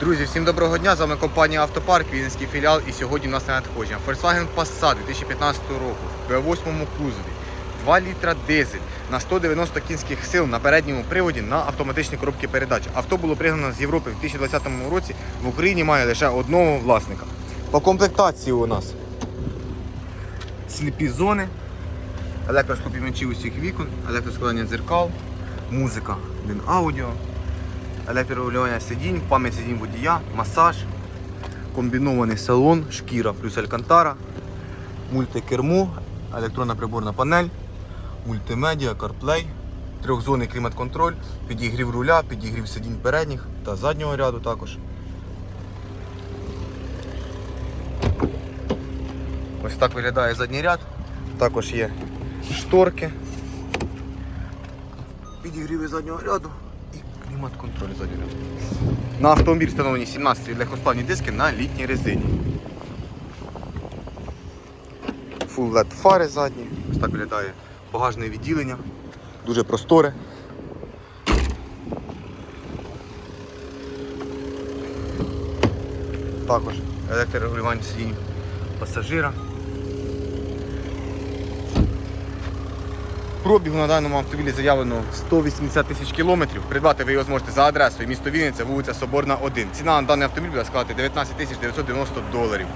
Друзі, всім доброго дня! З вами компанія Автопарк, Вінницький філіал. І сьогодні у нас на надходження Volkswagen Passat 2015 року в V8 кузові. 2 літра дизель на 190 кінських сил на передньому приводі на автоматичній коробці передач. Авто було пригнано з Європи в 2020 році. В Україні має лише одного власника. По комплектації у нас сліпі зони, електроступімачі усіх вікон, електроскладання дзеркал, музика, один аудіо, електрорегулювання сидінь, пам'ять сидінь водія, масаж, комбінований салон, шкіра плюс алькантара, мультикермо, електронна приборна панель, мультимедіа, CarPlay, трьохзонний клімат-контроль, підігрів руля, підігрів сидінь передніх та заднього ряду також. Ось так виглядає задній ряд. Також є шторки, підігріви заднього ряду і клімат-контроль заднього. На автомобіль встановлені 17 легкосплавні диски на літній резині. Full LED фари задні. Ось так виглядає багажне відділення. Дуже просторе. Також електрорегулювання сидінь пасажира. Пробігу на даному автомобілі заявлено 180 тисяч кілометрів. Придбати ви його зможете за адресою місто Вінниця, вулиця Соборна, 1. Ціна на даний автомобіль буде складати 19 тисяч 990 доларів.